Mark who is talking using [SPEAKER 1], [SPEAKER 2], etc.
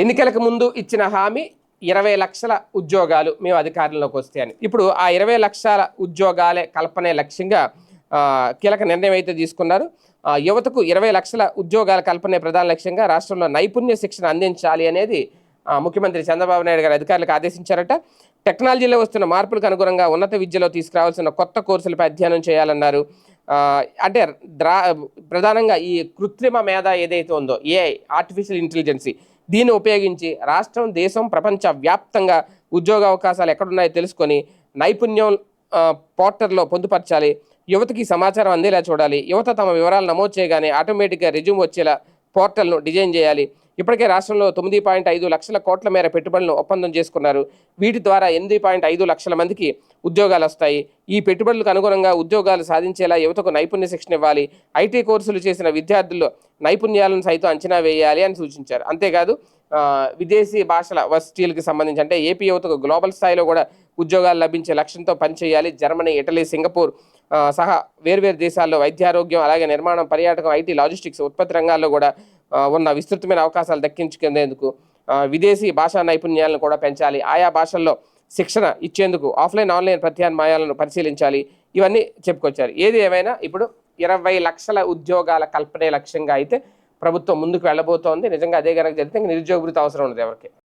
[SPEAKER 1] ఎన్నికలకు ముందు ఇచ్చిన హామీ ఇరవై లక్షల ఉద్యోగాలు మేము అధికారంలోకి వస్తే అని. ఇప్పుడు ఆ ఇరవై లక్షల ఉద్యోగాలే కల్పనే లక్ష్యంగా కీలక నిర్ణయం అయితే తీసుకున్నారు. యువతకు ఇరవై లక్షల ఉద్యోగాల కల్పనే ప్రధాన లక్ష్యంగా రాష్ట్రంలో నైపుణ్య శిక్షణ అందించాలి అనేది ముఖ్యమంత్రి చంద్రబాబు నాయుడు గారు అధికారులకు ఆదేశించారట. టెక్నాలజీలో వస్తున్న మార్పులకు అనుగుణంగా ఉన్నత విద్యలో తీసుకురావాల్సిన కొత్త కోర్సులపై అధ్యయనం చేయాలన్నారు. అంటే ప్రధానంగా ఈ కృత్రిమ మేధ ఏదైతే ఉందో ఏఐ ఆర్టిఫిషియల్ ఇంటెలిజెన్సీ దీన్ని ఉపయోగించి రాష్ట్రం దేశం ప్రపంచ వ్యాప్తంగా ఉద్యోగ అవకాశాలు ఎక్కడున్నాయో తెలుసుకొని నైపుణ్యం పోర్టర్లో పొందుపరచాలి. యువతకి సమాచారం అందేలా చూడాలి. యువత తమ వివరాలు నమోదు చేయగానే ఆటోమేటిక్గా రెజ్యూమ్ వచ్చేలా పోర్టల్ను డిజైన్ చేయాలి. ఇప్పటికే రాష్ట్రంలో తొమ్మిది పాయింట్ ఐదు లక్షల కోట్ల మేర పెట్టుబడులను ఒప్పందం చేసుకున్నారు. వీటి ద్వారా ఎనిమిది పాయింట్ ఐదు లక్షల మందికి ఉద్యోగాలు వస్తాయి. ఈ పెట్టుబడులకు అనుగుణంగా ఉద్యోగాలు సాధించేలా యువతకు నైపుణ్య శిక్షణ ఇవ్వాలి. ఐటీ కోర్సులు చేసిన విద్యార్థుల్లో నైపుణ్యాలను సైతం అంచనా వేయాలి అని సూచించారు. అంతేకాదు విదేశీ భాషల వర్సిటీలకు సంబంధించి అంటే ఏపీ యువతకు గ్లోబల్ స్థాయిలో కూడా ఉద్యోగాలు లభించే లక్ష్యంతో పనిచేయాలి. జర్మనీ ఇటలీ సింగపూర్ సహా వేర్వేరు దేశాల్లో వైద్యారోగ్యం అలాగే నిర్మాణం పర్యాటకం ఐటీ లాజిస్టిక్స్ ఉత్పత్తి రంగాల్లో కూడా ఉన్న విస్తృతమైన అవకాశాలు దక్కించుకునేందుకు విదేశీ భాషా నైపుణ్యాలను కూడా పెంచాలి. ఆయా భాషల్లో శిక్షణ ఇచ్చేందుకు ఆఫ్లైన్ ఆన్లైన్ ప్రత్యామ్నాయాలను పరిశీలించాలి. ఇవన్నీ చెప్పుకొచ్చారు. ఏది ఏమైనా ఇప్పుడు ఇరవై లక్షల ఉద్యోగాల కల్పనే లక్ష్యంగా అయితే ప్రభుత్వం ముందుకు వెళ్ళబోతోంది. నిజంగా అదే కనుక జరిగితే నిరుద్యోగ అవసరం ఉండదు ఎవరికి.